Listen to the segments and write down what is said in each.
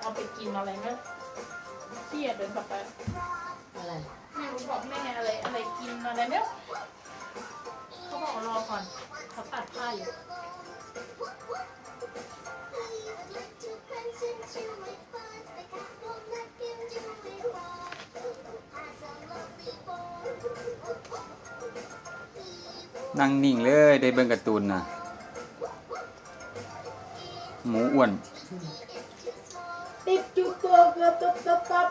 เอาไปกินอะไรเงี้ยเครียดเดินกลับไปอะไรไม่รู้บอกแม่อะไรอะไรกินอะไรเนี่ยเขาบอกรอก่อนเขาตัดผ้าอยู่นั่งนิ่งเลยได้เบิ่งการ์ตูนน่ะหมูอ้วน ติดจุกตัวเกือบตุ๊บตุ๊บตุ๊บ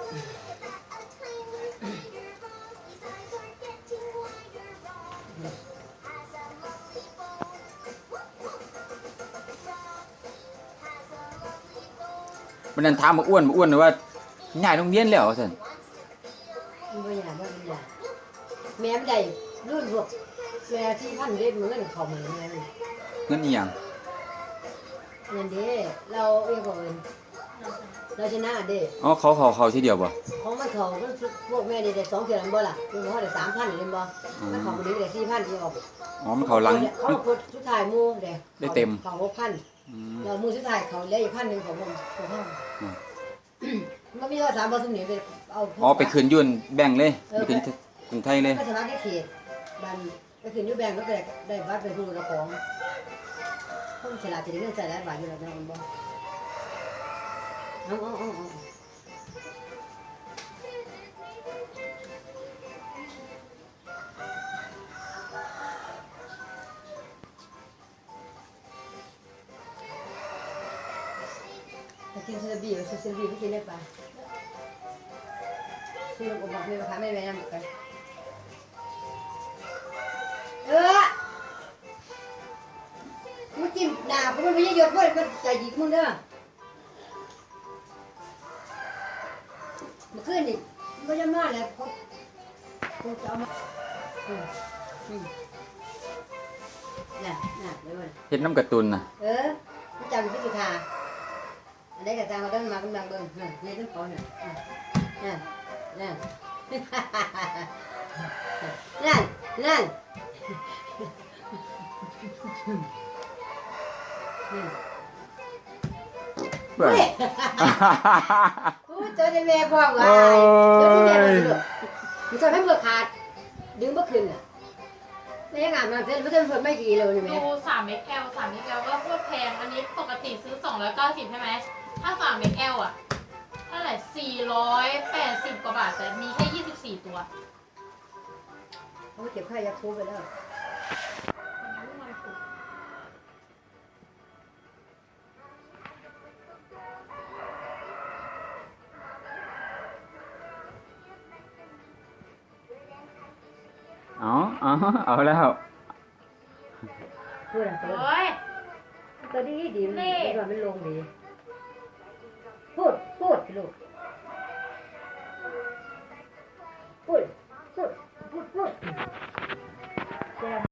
มันนั้นถามมาอ้วนมาอ้วนว่าย้ายโรงเรียนแล้วซั่นมันไม่อยากว่ามันอยากแม่ไม่ได้รุ่นพวกแม่ที่พันเล่นมันเงินเขาเหมือนแม่มันเงินอีหยังเงินเด้เราเอ้ยบอกเงิน เราชนะเด้อ๋อเขาเขาเขาทีเดียวบ่ของมันเขามันพวกแม่ได้สองเท่านั้นบ่ล่ะคือเขาได้สามพันเล่นบ่มันของมันได้สี่พันที่ออกอ๋อมันเขาหลังเขาคนสุดท้ายมูเด้ได้เต็มเขาหกพันอืมเรามือสุดท้ายเขาเหลืออีกพันหนึ่งของผมของห้องอืมมันมีว่าสามบอสมเหนียวไปเอาอ๋อไปคืนยุ่นแบ่งเลยไปคืนที่กรุงไทยเลยก็ชนะที่เขตบันไปคืนอยูแบงก์ก็ได้ได้บัตรเป็นผู้รับของคนฉลาดจะได้เงินใส่หลายบาทอยู่แล้วนะมันบอ ถ้ากินซาลาบีไปซื้อซาลาบีไปกินได้ปะซื้อลูกอมบอกไม่มาค้าไม่แม่นำไปเออมึงกินหนาเพราะมันไม่ใช่หยดเว้ยมันใจดีกับมึงเด้อ เมื่อคืนนี่มันไม่ได้มาแล้วเขาเขาจะเอามาอืมอืมน่ะน่ะเดี๋ยวก่อนเฮ็ดน้ำการ์ตูนน่ะเออมันจำพิธีทาอันใดก็ตามมาเดินมากำลังเบิ่งน่ะนี่ต้องขอน่ะอะนั่นนั่นนั่นนั่นเบิ่งเฮ้ยอู้ เจอในแม่พ่อว่าโอ้ยเดี๋ยวที่แม่มาดูมันจะให้เมื่อขาด ดึงเมื่อคืนอะไม่ยังงานมาเสร็จไม่ได้เพิ่มไม่กี่เลยนี่แม่ดูสามเมกแอลสามเมกแอลก็โคตรแพง อันนี้ปกติซื้อสองร้อยเก้าสิบใช่ไหม ถ้าสามเมกแอลอะเท่าไหร่สี่ร้อยแปดสิบกว่าบาท แต่มีแค่ยี่สิบสี่ตัวเขาเก็บค่ายาคูไปแล้ว อ๋ออ๋อเอาแล้ว พูดอะไรโอ้ย ตัวดีดีมันนี่ดีกว่ามันลงดี พูด พูดสิลูก